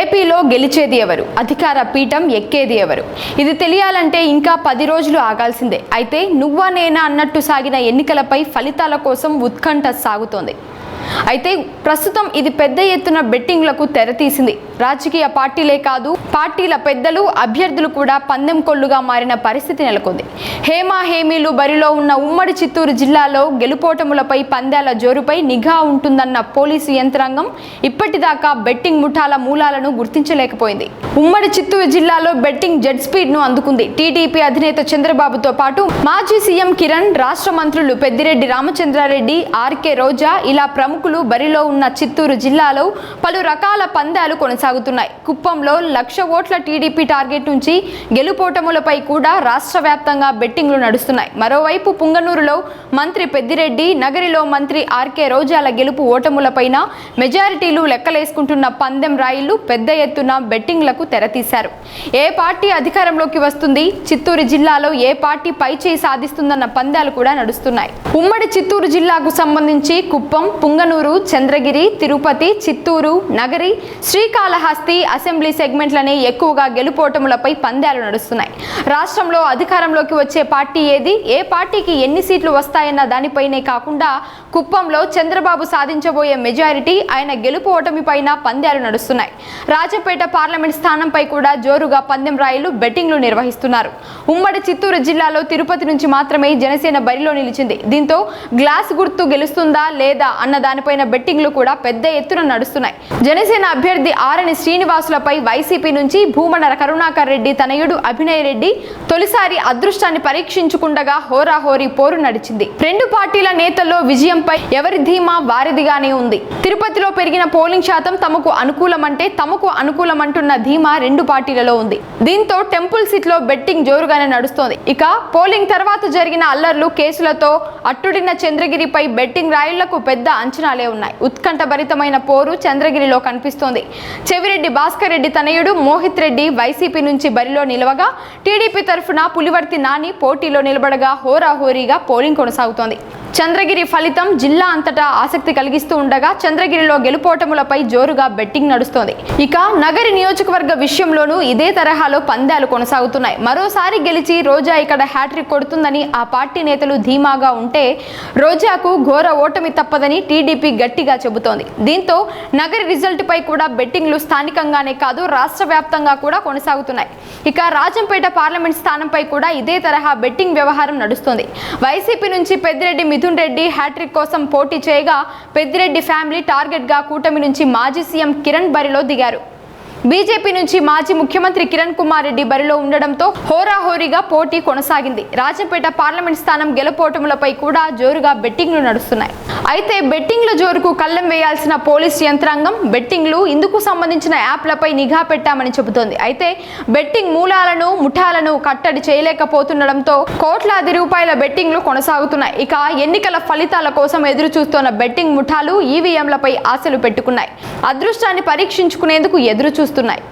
ఏపీలో గెలిచేది ఎవరు? అధికార పీఠం ఎక్కేది ఎవరు? ఇది తెలియాలంటే ఇంకా పది రోజులు ఆగాల్సిందే. అయితే నువ్వా నేనా అన్నట్టు సాగిన ఎన్నికలపై ఫలితాల కోసం ఉత్కంఠ సాగుతోంది. అయితే ప్రస్తుతం ఇది పెద్ద ఎత్తున బెట్టింగ్లకు తెరతీసింది. రాజకీయ పార్టీలే కాదు పార్టీల పెద్దలు అభ్యర్థులు కూడా పందెం కొల్లుగా మారిన పరిస్థితి నెలకొంది. హేమా హేమీలు బరిలో ఉన్న ఉమ్మడి చిత్తూరు జిల్లాలో గెలుపోటములపై పందాల జోరుపై నిఘా ఉంటుందన్న పోలీసు యంత్రాంగం ఇప్పటిదాకా బెట్టింగ్ ముఠాల మూలాలను గుర్తించలేకపోయింది. ఉమ్మడి చిత్తూరు జిల్లాలో బెట్టింగ్ జెడ్ స్పీడ్ను అందుకుంది. టీడీపీ అధినేత చంద్రబాబుతో పాటు మాజీ సీఎం కిరణ్ రాష్ట్ర మంత్రులు పెద్దిరెడ్డి రామచంద్రారెడ్డి ఆర్కే రోజా ఇలా ప్రముఖులు బరిలో ఉన్న చిత్తూరు జిల్లాలో పలు రకాల పందాలు కొనసాగుతున్నాయి. కుప్పంలో లక్ష ఓట్ల టీడీపీ టార్గెట్ నుంచి గెలుపోటములపై కూడా రాష్ట్ర వ్యాప్తంగా బెట్టింగ్లు నడుస్తున్నాయి. మరోవైపు పుంగనూరులో మంత్రి పెద్దిరెడ్డి నగరిలో మంత్రి ఆర్కే రోజాల గెలుపు ఓటములపైన మెజారిటీలు లెక్కలేసుకుంటున్న పందెం రాయిలు పెద్ద ఎత్తున బెట్టింగ్లకు తెరతీశారు. ఏ పార్టీ అధికారంలోకి వస్తుంది? చిత్తూరు జిల్లాలో ఏ పార్టీ పై చేయి సాధిస్తుందన్న పందాలు కూడా నడుస్తున్నాయి. ఉమ్మడి చిత్తూరు జిల్లాకు సంబంధించి కుప్పం పుంగనూరు చంద్రగిరి తిరుపతి చిత్తూరు నగరి శ్రీకాళహస్తి అసెంబ్లీ సెగ్మెంట్లనే ఎక్కువగా గెలుపోటములపై పందాలు నడుస్తున్నాయి. రాష్ట్రంలో అధికారంలోకి వచ్చే పార్టీ ఏది? ఏ పార్టీకి ఎన్ని సీట్లు వస్తాయన్న దానిపైనే కాకుండా కుప్పంలో చంద్రబాబు సాధించబోయే మెజారిటీ ఆయన గెలుపు ఓటమి పైన పందాలు నడుస్తున్నాయి. రాజపేట పార్లమెంట్ స్థానంపై కూడా జోరుగా పందెం రాయిలు బెట్టింగ్లు నిర్వహిస్తున్నారు. ఉమ్మడి చిత్తూరు జిల్లాలో తిరుపతి నుంచి మాత్రమే జనసేన బరిలో నిలిచింది. దీంతో గ్లాస్ గుర్తు గెలుస్తుందా లేదా అన్న దానిపైన బెట్టింగ్లు కూడా పెద్ద ఎత్తున నడుస్తున్నాయి. జనసేన అభ్యర్థి ఆరని శ్రీనివాసులపై వైసీపీ నుంచి భూమన కరుణాకర్ రెడ్డి తనయుడు అభినయ్ రెడ్డి తొలిసారి అదృష్టాన్ని పరీక్షించుకుండగా హోరాహోరీ పోరు నడిచింది. రెండు పార్టీల నేతల్లో విజయంపై ఎవరి ధీమా వారిదిగానే ఉంది. తిరుపతిలో పెరిగిన పోలింగ్ శాతం తమకు అనుకూలమంటే తమకు అనుకూలమంటున్న ధీమా రెండు పార్టీలలో ఉంది. దీంతో టెంపుల్ సిట్లో బెట్టింగ్ జోరుగానే నడుస్తోంది. ఇక పోలింగ్ తర్వాత జరిగిన అల్లర్లు కేసులతో అట్టుడిన చంద్రగిరిపై బెట్టింగ్ రాయుళ్ళకు పెద్ద అంచనాలే ఉన్నాయి. ఉత్కంఠభరితమైన పోరు చంద్రగిరిలో కనిపిస్తోంది. చెవిరెడ్డి భాస్కర్ రెడ్డి తనయుడు మోహిత్ రెడ్డి వైసీపీ నుంచి బరిలో నిలవగా టీడీపీ తరఫున పులివర్తి నాని పోటీలో నిలబడగా హోరాహోరీగా పోలింగ్ కొనసాగుతోంది. చంద్రగిరి ఫలితం జిల్లా అంతటా ఆసక్తి కలిగిస్తూ ఉండగా చంద్రగిరిలో గెలుపోటములపై జోరుగా బెట్టింగ్ నడుస్తోంది. ఇక నగరి నియోజకవర్గ విషయంలోనూ ఇదే తరహాలో పందాలు కొనసాగుతున్నాయి. మరోసారి గెలిచి రోజా ఇక్కడ హ్యాట్రిక్ కొడుతుందని ఆ పార్టీ నేతలు ధీమాగా ఉంటే రోజాకు ఘోర ఓటమి తప్పదని టీడీపీ గట్టిగా చెబుతోంది. దీంతో నగరి రిజల్ట్ పై కూడా బెట్టింగ్లు స్థానికంగానే కాదు రాష్ట్ర వ్యాప్తంగా కూడా కొనసాగుతున్నాయి. ఇక రాజంపేట పార్లమెంట్ స్థానంపై కూడా ఇదే తరహా బెట్టింగ్ వ్యవహారం నడుస్తోంది. వైసీపీ నుంచి పెద్దిరెడ్డి మిథున్ రెడ్డి హ్యాట్రిక్ కోసం పోటీ చేయగా పెద్దిరెడ్డి ఫ్యామిలీ టార్గెట్గా కూటమి నుంచి మాజీ సీఎం కిరణ్ బరిలో దిగారు. బీజేపీ నుంచి మాజీ ముఖ్యమంత్రి కిరణ్ కుమార్ రెడ్డి బరిలో ఉండడంతో హోరాహోరీగా పోటీ కొనసాగింది. రాజంపేట పార్లమెంట్ స్థానం గెలుపోటములపై కూడా జోరుగా బెట్టింగ్లు నడుస్తున్నాయి. అయితే బెట్టింగ్ల జోరుకు కళ్ళెం వేయాల్సిన పోలీస్ యంత్రాంగం బెట్టింగ్లు ఇందుకు సంబంధించిన యాప్లపై నిఘా పెట్టామని చెబుతోంది. అయితే బెట్టింగ్ మూలాలను ముఠాలను కట్టడి చేయలేకపోతుండడంతో కోట్లాది రూపాయల బెట్టింగ్లు కొనసాగుతున్నాయి. ఇక ఎన్నికల ఫలితాల కోసం ఎదురు చూస్తున్న బెట్టింగ్ ముఠాలు ఈవీఎంలపై ఆశలు పెట్టుకున్నాయి. అదృష్టాన్ని పరీక్షించుకునేందుకు ఎదురు చూస్తున్నాయి కనిపిస్తున్నాయి